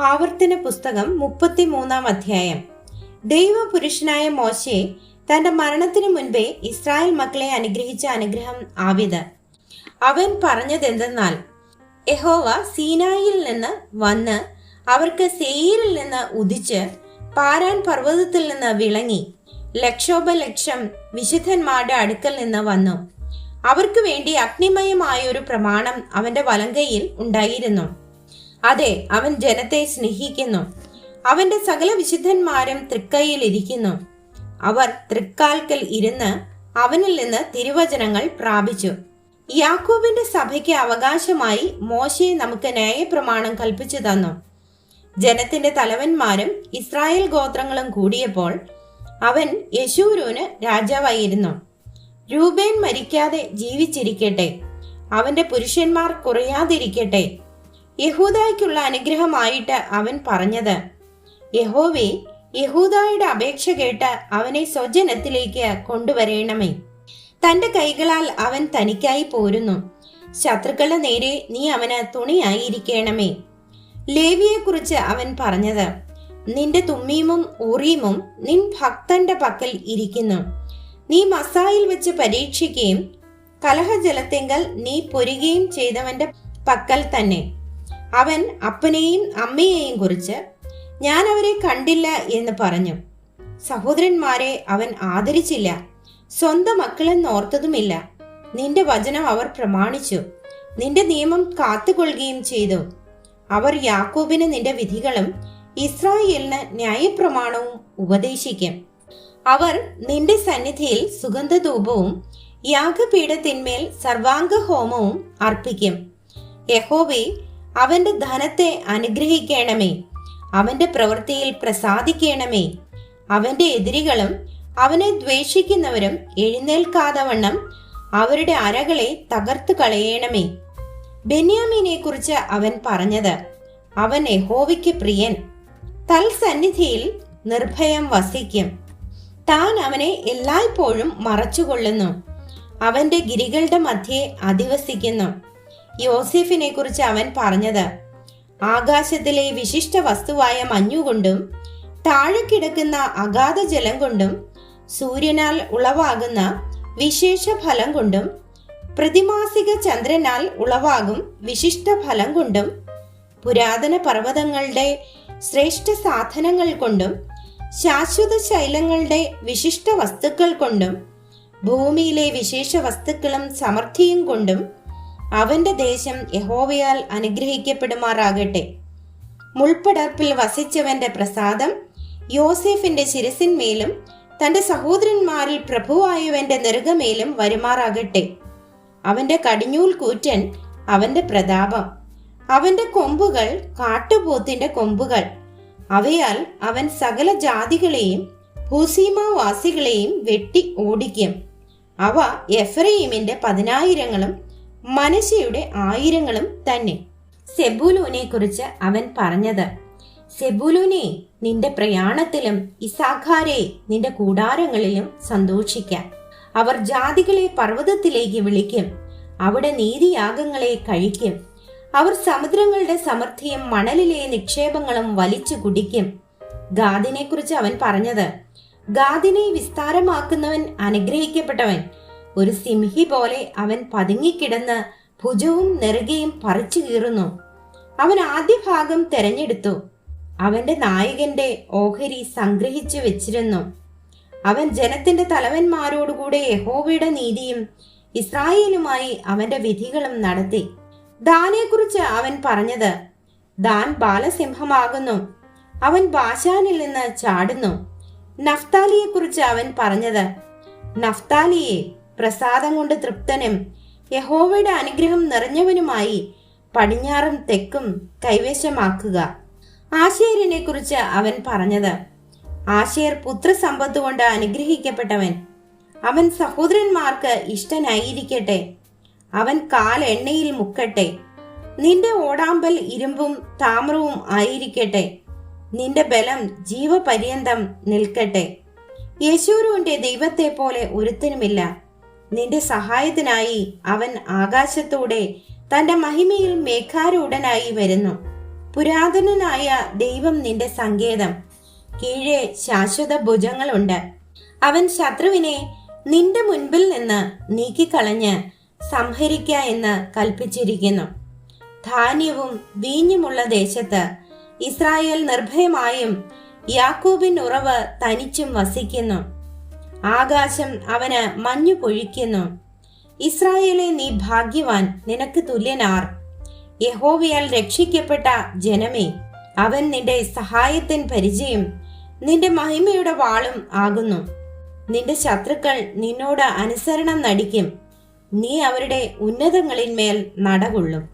ആവർത്തന പുസ്തകം മുപ്പത്തിമൂന്നാം അധ്യായം. ദൈവപുരുഷനായ മോശെ തന്റെ മരണത്തിനു മുൻപേ ഇസ്രായേൽ മക്കളെ അനുഗ്രഹിച്ച അനുഗ്രഹം ആവിത്. അവൻ പറഞ്ഞതെന്തെന്നാൽ യഹോവ സീനായിൽ നിന്ന് വന്ന് അവർക്ക് സെയിരിൽ നിന്ന് ഉദിച്ച് പാരാൻ പർവതത്തിൽ നിന്ന് വിളങ്ങി ലക്ഷോപലക്ഷം വിശുദ്ധന്മാരുടെ അടുക്കൽ നിന്ന് വന്നു. അവർക്ക് വേണ്ടി അഗ്നിമയമായ ഒരു പ്രമാണം അവന്റെ വലങ്കയിൽ ഉണ്ടായിരുന്നു. അതെ അവൻ ജനത്തെ സ്നേഹിക്കുന്നു. അവന്റെ സകല വിശുദ്ധന്മാരും തൃക്കൈയിൽ ഇരിക്കുന്നു. അവർ തൃക്കാൽക്കൽ ഇരുന്ന് അവനിൽ നിന്ന് തിരുവചനങ്ങൾ പ്രാപിച്ചു. യാക്കോബിന്റെ സഭയ്ക്ക് അവകാശമായി മോശയെ നമുക്ക് ന്യായപ്രമാണം കൽപ്പിച്ചു തന്നു. ജനത്തിന്റെ തലവന്മാരും ഇസ്രായേൽ ഗോത്രങ്ങളും കൂടിയപ്പോൾ അവൻ യശൂരൂന് രാജാവായിരുന്നു. രൂപേൻ മരിക്കാതെ ജീവിച്ചിരിക്കട്ടെ. അവന്റെ പുരുഷന്മാർ കുറയാതിരിക്കട്ടെ. യഹൂദായ്ക്കുള്ള അനുഗ്രഹമായിട്ട് അവൻ പറഞ്ഞത്. യഹോവേ യഹൂദായുടെ അപേക്ഷ കേട്ട് അവനെ സ്വജനത്തിലേക്ക് കൊണ്ടുവരേണമേ. തന്റെ കൈകളാൽ അവൻ തനിക്കായി പോരുന്നു. ശത്രുക്കളുടെ നേരെ നീ അവന് തുണിയായിരിക്കണമേ. ലേവിയെക്കുറിച്ച് അവൻ പറഞ്ഞത് നിന്റെ തുമ്മീമും ഊറീമും നിൻ ഭക്തന്റെ പക്കൽ ഇരിക്കുന്നു. നീ മസായിൽ വെച്ച് പരീക്ഷിക്കുകയും കലഹജലത്തെങ്കൽ നീ പൊരുകയും ചെയ്തവന്റെ പക്കൽ തന്നെ. അവൻ അപ്പനെയും അമ്മയെയും കുറിച്ച് ഞാൻ അവരെ കണ്ടില്ല എന്ന് പറഞ്ഞു. സഹോദരന്മാരെ അവൻ ആദരിച്ചില്ല. സ്വന്തം മക്കളെന്ന് ഓർത്തതുമില്ല. നിന്റെ വചനം അവർ പ്രമാണിച്ചു. നിന്റെ നിയമം കാത്തുകൊള്ളുകയും ചെയ്തു. അവർ യാക്കോബിന് നിന്റെ വിധികളും ഇസ്രായേലിന് ന്യായപ്രമാണവും ഉപദേശിക്കും. അവർ നിന്റെ സന്നിധിയിൽ സുഗന്ധധൂപവും യാഗപീഠത്തിന്മേൽ സർവാംഗ ഹോമവും അർപ്പിക്കും. യഹോവേ അവന്റെ ധനത്തെ അനുഗ്രഹിക്കണമേ. അവന്റെ പ്രവൃത്തിയിൽ പ്രസാദിക്കണമേ. അവന്റെ എതിരികളും അവനെ ദ്വേഷിക്കുന്നവരും എഴുന്നേൽക്കാതവണ്ണം അവരുടെ അരകളെ തകർത്തു കളയണമേ. ബെന്യാമീനെ കുറിച്ച് അവൻ പറഞ്ഞത് അവൻ യഹോവയ്ക്ക് പ്രിയൻ. തൽസന്നിധിയിൽ നിർഭയം വസിക്കും. താൻ അവനെ എല്ലായ്പ്പോഴും മറച്ചുകൊള്ളുന്നു. അവന്റെ ഗിരികളുടെ മധ്യേ അധിവസിക്കുന്നു. യോസെഫിനെ കുറിച്ച് അവൻ പറഞ്ഞത് ആകാശത്തിലെ വിശിഷ്ട വസ്തുവായ മഞ്ഞുകൊണ്ടും താഴെ കിടക്കുന്ന അഗാധ ജലം കൊണ്ടും സൂര്യനാൽ ഉളവാകുന്ന വിശേഷ ഫലം കൊണ്ടും പ്രതിമാസിക ചന്ദ്രനാൽ ഉളവാകും വിശിഷ്ട ഫലം കൊണ്ടും പുരാതന പർവതങ്ങളുടെ ശ്രേഷ്ഠ സാധനങ്ങൾ കൊണ്ടും ശാശ്വത ശൈലങ്ങളുടെ വിശിഷ്ട വസ്തുക്കൾ കൊണ്ടും ഭൂമിയിലെ വിശേഷ വസ്തുക്കളും സമൃദ്ധിയും കൊണ്ടും അവന്റെ ദേശം യഹോവയാൽ അനുഗ്രഹിക്കപ്പെടുമാറാകട്ടെ. മുൾപ്പടർപ്പിൽ വസിച്ചവന്റെ പ്രസാദം യോസേഫിന്റെ ശിരസിന്മേലും തന്റെ സഹോദരന്മാരിൽ പ്രഭുവായവന്റെ നെറുകമേലും വരുമാറാകട്ടെ. അവന്റെ കടിഞ്ഞൂൽ കൂറ്റൻ അവന്റെ പ്രതാപം അവന്റെ കൊമ്പുകൾ കാട്ടുപോത്തിന്റെ കൊമ്പുകൾ. അവയാൽ അവൻ സകല ജാതികളെയും ഭൂസീമാവാസികളെയും വെട്ടി ഓടിക്കും. അവ എഫ്രൈമിന്റെ പതിനായിരങ്ങളും മനശയുടെ ആയിരങ്ങളും തന്നെ. സെബുലൂനെ കുറിച്ച് അവൻ പറഞ്ഞത് സെബുലൂനെ നിന്റെ പ്രയാണത്തിലും ഇസാഖാരെ നിന്റെ കൂടാരങ്ങളിലും സന്തോഷിക്കാം. അവർ ജാതികളെ പർവതത്തിലേക്ക് വിളിക്കും. അവിടെ നീതിയാഗങ്ങളെ കഴിക്കും. അവർ സമുദ്രങ്ങളുടെ സമൃദ്ധിയും മണലിലെ നിക്ഷേപങ്ങളും വലിച്ചു കുടിക്കും. ഗാദിനെ കുറിച്ച് അവൻ പറഞ്ഞത് ഗാദിനെ വിസ്താരമാക്കുന്നവൻ അനുഗ്രഹിക്കപ്പെട്ടവൻ. ഒരു സിംഹി പോലെ അവൻ പതുങ്ങിക്കിടന്ന് ഭുജവും നെറുകയും പറിച്ചു കീറുന്നു. അവൻ ആദ്യ ഭാഗം തെരഞ്ഞെടുത്തു. അവന്റെ നായകന്റെ ഓഹരി സംഗ്രഹിച്ചു വെച്ചിരുന്നു. അവൻ ജനത്തിന്റെ തലവന്മാരോടുകൂടെ യഹോവയുടെ നീതിയും ഇസ്രായേലുമായി അവന്റെ വിധികളും നടത്തി. ദാനെക്കുറിച്ച് അവൻ പറഞ്ഞത് ദാൻ ബാലസിംഹമാകുന്നു. അവൻ ബാശാനിൽ നിന്ന് ചാടുന്നു. നഫ്താലിയെക്കുറിച്ച് അവൻ പറഞ്ഞത് നഫ്താലിയെ പ്രസാദം കൊണ്ട് തൃപ്തനും യഹോവയുടെ അനുഗ്രഹം നിറഞ്ഞവനുമായി പടിഞ്ഞാറും തെക്കും കൈവശമാക്കുക. ആശേരിനെ കുറിച്ച് അവൻ പറഞ്ഞത് ആശേർ പുത്രസമ്പത്ത് കൊണ്ട് അനുഗ്രഹിക്കപ്പെട്ടവൻ അവൻ സഹോദരന്മാർക്ക് ഇഷ്ടനായിരിക്കട്ടെ അവൻ കാൽ എണ്ണയിൽ മുക്കട്ടെ നിന്റെ ഓടാമ്പൽ ഇരുമ്പും താമ്രവും ആയിരിക്കട്ടെ നിന്റെ ബലം ജീവപര്യന്തം നിൽക്കട്ടെ. യേശൂരുവിന്റെ ദൈവത്തെ പോലെ ഒരുത്തനുമില്ല. നിന്റെ സഹായത്തിനായി അവൻ ആകാശത്തൂടെ തന്റെ മഹിമയിൽ മേഘാരൂഢനായി വരുന്നു. പുരാതനനായ ദൈവം നിന്റെ സങ്കേതം. കീഴെ ശാശ്വത ഭുജങ്ങളുണ്ട്. അവൻ ശത്രുവിനെ നിന്റെ മുൻപിൽ നിന്ന് നീക്കിക്കളഞ്ഞ് സംഹരിക്ക എന്ന് കൽപ്പിച്ചിരിക്കുന്നു. ധാന്യവും വീഞ്ഞുമുള്ള ദേശത്ത് ഇസ്രായേൽ നിർഭയമായും യാക്കോബിൻ ഉറവ് തനിച്ചും വസിക്കുന്നു. ആകാശം അവന് മഞ്ഞു പൊഴിക്കുന്നു. ഇസ്രായേലെ നീ ഭാഗ്യവാൻ. നിനക്ക് തുല്യനാർ. യഹോവയാൽ രക്ഷിക്കപ്പെട്ട ജനമേ അവൻ നിന്റെ സഹായത്തിൻ പരിചയം. നിന്റെ മഹിമയുടെ വാളും ആകുന്നു. നിന്റെ ശത്രുക്കൾ നിന്നോട് അനുസരണം നടിക്കും. നീ അവരുടെ ഉന്നതങ്ങളിന്മേൽ നടകൊള്ളും.